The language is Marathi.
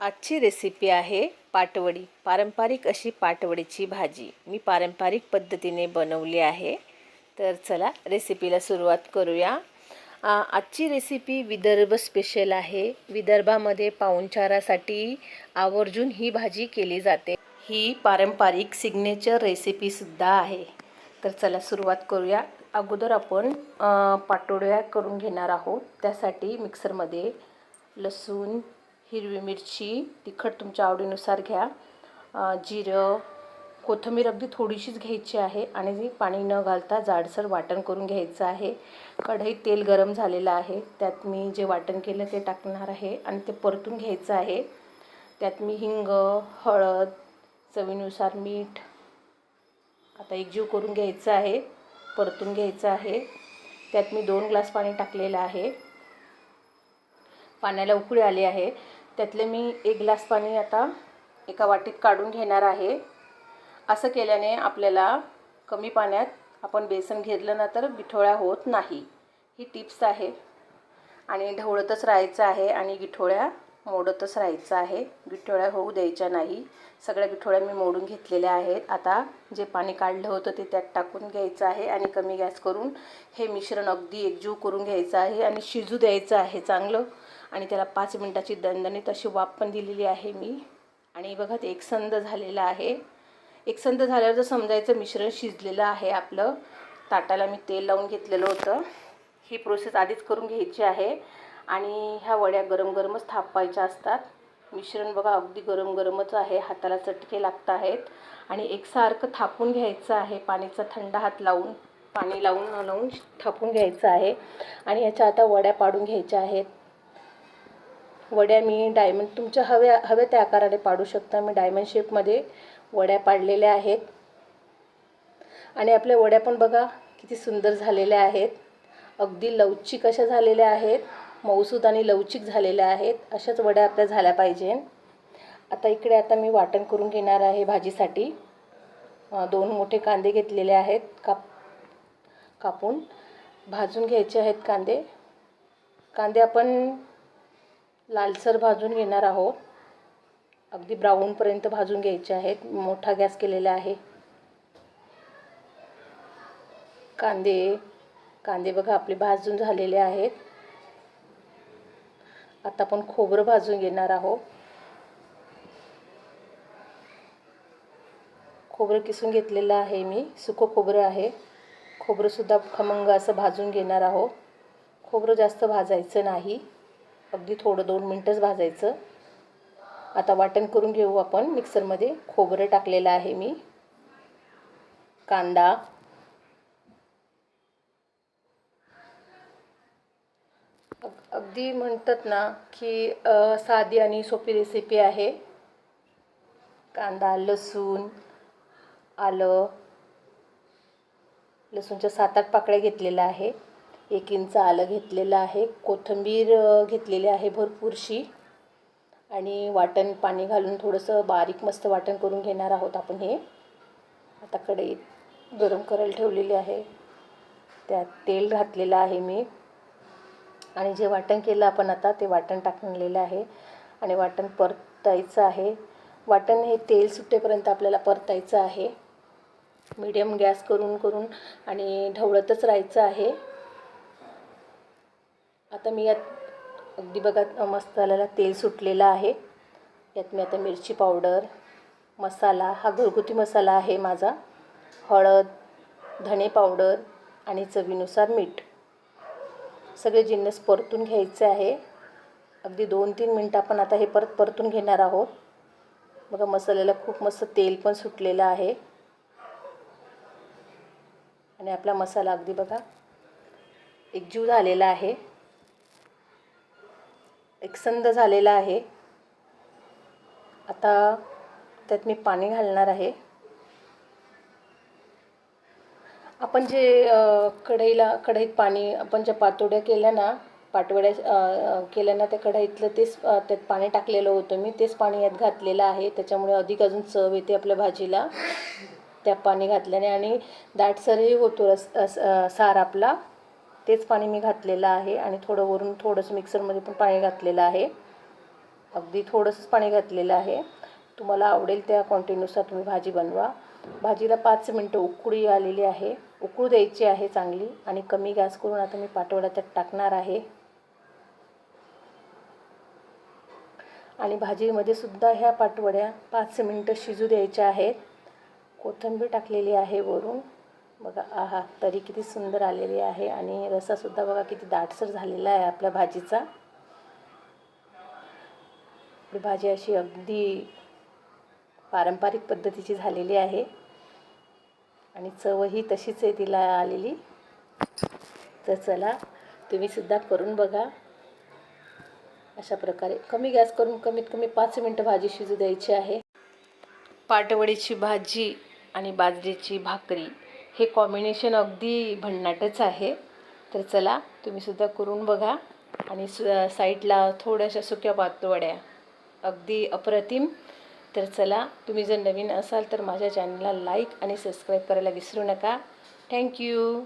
आजची रेसिपी आहे पाटवडी. पारंपरिक अशी पाटवडीची भाजी. मी पारंपरिक पद्धतीने बनवली आहे. तर चला रेसिपीला सुरुवात करूया. आजची रेसिपी विदर्भ स्पेशल आहे. विदर्भामध्ये पाहुणचारासाठी आवर्जून ही भाजी केली जाते. ही पारंपरिक सिग्नेचर रेसिपीसुद्धा आहे. तर चला सुरुवात करूया. अगोदर आपण पाटोड्या करून घेणार आहोत. त्यासाठी मिक्सरमध्ये लसूण हिरवी मिरची तिखट तुमच्या आवडीनुसार घ्या. जिरं कोथिंबीर अगदी थोडीशीच घ्यायची आहे आणि पाणी न घालता जाडसर वाटण करून घ्यायचं आहे. कढईत तेल गरम झालेलं आहे. त्यात मी जे वाटण केलं ते टाकणार आहे आणि ते परतून घ्यायचं आहे. त्यात मी हिंग हळद चवीनुसार मीठ आता एकजीव करून घ्यायचं आहे परतून घ्यायचं आहे. त्यात मी दोन ग्लास पाणी टाकलेलं आहे. पाण्याला उकळी आली आहे. त्यातले मी एक ग्लास पाणी आता एका वाटीत काढून घेणार आहे. असं केल्याने आपल्याला कमी पाण्यात आपण बेसन घेतलं ना तर बिठोळ्या होत नाही. ही टिप्स आहे. आणि ढवळतच राहायचं आहे आणि गिठोळ्या मोडतच राहायचं आहे. गिठोळ्या होऊ द्यायच्या नाही. सगळ्या गिठोळ्या मी मोडून घेतलेल्या आहेत. आता जे पाणी काढलं होतं ते त्यात टाकून घ्यायचं आहे आणि कमी गॅस करून हे मिश्रण अगदी एकजीव करून घ्यायचं आहे आणि शिजू द्यायचं आहे. चांगलं आणि त्याला पाच मिनटाची दणदणीत अशी वाफ पण दिलेली आहे मी. आणि बघा ते एकसंद झालेलं आहे. एकसंद झाल्यावर जर समजायचं मिश्रण शिजलेलं आहे आपलं. ताटाला मी तेल लावून घेतलेलं होतं. ही प्रोसेस आधीच करून घ्यायची आहे. आणि ह्या वड्या गरम गरमच थापायच्या असतात. मिश्रण बघा अगदी गरम गरमच आहे. हाताला चटके लागत आहेत. आणि एकसारखं थापून घ्यायचं आहे. पाणीचा थंड हात लावून पाणी लावून लावून थापून घ्यायचं आहे. आणि ह्याच्या आता वड्या पाडून घ्यायच्या आहेत. वड्या मी डायमंड तुमच्या हव्या हव्या त्या आकाराने पाडू शकता. मी डायमंड शेपमध्ये वड्या पाडलेल्या आहेत. आणि आपल्या वड्या पण बघा किती सुंदर झालेल्या आहेत. अगदी लवचिक अशा झालेल्या आहेत. मऊसूद आणि लवचिक झालेल्या आहेत. अशाच वड्या आपल्या झाल्या पाहिजे. आता इकडे आता मी वाटण करून घेणार आहे भाजीसाठी. दोन मोठे कांदे घेतलेले आहेत. काप कापून भाजून घ्यायचे आहेत कांदे. कांदे आपण लालसर भाजून घेणार आहोत. अगदी ब्राऊनपर्यंत भाजून घ्यायचे आहेत. मोठा गॅस केलेला आहे. कांदे कांदे बघा आपले भाजून झालेले आहेत. आता आपण खोबरं भाजून घेणार आहोत. खोबरं किसून घेतलेलं आहे मी. सुकं खोबरं आहे. खोबरंसुद्धा खमंग असं भाजून घेणार आहोत. खोबरं जास्त भाजायचं नाही. अगदी थोडं दोन मिनटंच भाजायचं. आता वाटण करून घेऊ आपण. मिक्सरमध्ये खोबरं टाकलेलं आहे मी. कांदा. अग- अगदी म्हणतात ना की साधी आणि सोपी रेसिपी आहे. कांदा लसूण आलं. लसूणच्या सात आठ पाकळ्या घेतलेल्या आहे. एक इंच आलं घेतलेलं आहे. कोथिंबीर घेतलेली आहे भरपूरशी. आणि वाटण पाणी घालून थोडंसं बारीक मस्त वाटण करून घेणार आहोत आपण हे. आता कढईत गरम करायला ठेवलेली आहे. त्यात तेल घातलेलं आहे मी. आणि जे वाटण केलं आपण आता ते वाटण टाकलेलं आहे. आणि वाटण परतायचं आहे. वाटण हे तेल सुटेपर्यंत आपल्याला परतायचं आहे. मीडियम गॅस करून करून आणि ढवळतच राहायचं आहे. आता मी यात अगदी बघा मसाल्याला तेल सुटलेलं आहे. यात मी आता मिरची पावडर मसाला हा घरगुती मसाला आहे माझा. हळद धणे पावडर आणि चवीनुसार मीठ. सगळे जिन्नस परतून घ्यायचे आहे. अगदी दोन तीन मिनटं आपण आता हे परत परतून घेणार आहोत. बघा मसाल्याला खूप मस्त तेल पण सुटलेलं आहे. आणि आपला मसाला अगदी बघा एकजीव झालेला आहे. एकसंद झालेला आहे. आता त्यात मी पाणी घालणार आहे. आपण जे कढईला कढईत पाणी आपण ज्या पातोड्या केल्या ना पाटवड्या केल्या ना त्या कढईतलं तेच त्यात पाणी टाकलेलं होतं मी. तेच पाणी यात घातलेलं आहे. त्याच्यामुळे अधिक अजून चव येते आपल्या भाजीला. त्या पाणी घातल्याने आणि दाटसरही होतो रस सार आपला. तेच पाणी मी घातलेलं आहे आणि थोडं वरून थोडंसं मिक्सरमध्ये पण पाणी घातलेलं आहे. अगदी थोडंसंच पाणी घातलेलं आहे. तुम्हाला आवडेल त्या क्वांटिटीनुसार तुम्ही भाजी बनवा. भाजीला पाच मिनटं उकळी आलेली आहे. उकळू द्यायची आहे चांगली आणि कमी गॅस करून आता मी पाटवडा त्यात टाकणार आहे. आणि भाजीमध्ये सुद्धा ह्या पाटवड्या पाच मिनटं शिजू द्यायच्या आहेत. कोथिंबीर टाकलेली आहे वरून. बघा आहा तरी किती सुंदर आलेली आहे आणि रसासुद्धा बघा किती दाटसर झालेला आहे आपल्या भाजीचा. आपली भाजी अशी अगदी पारंपरिक पद्धतीची झालेली आहे. आणि चवही तशीच आहे तिला आलेली. तर चला तुम्हीसुद्धा करून बघा. अशा प्रकारे. कमी गॅस करून कमीत कमी पाच मिनटं भाजी शिजू द्यायची आहे. पाटवडीची भाजी आणि बाजरीची भाकरी. हे कॉम्बिनेशन अगदी भन्नाटच आहे. तर चला तुम्ही सुद्धा करून बघा. आणि सु साईडला थोड्याशा सुक्या पातवड्या. अगदी अप्रतिम. तर चला तुम्ही जर नवीन असाल तर माझ्या चॅनलला लाईक आणि सबस्क्राईब करायला विसरू नका. थँक्यू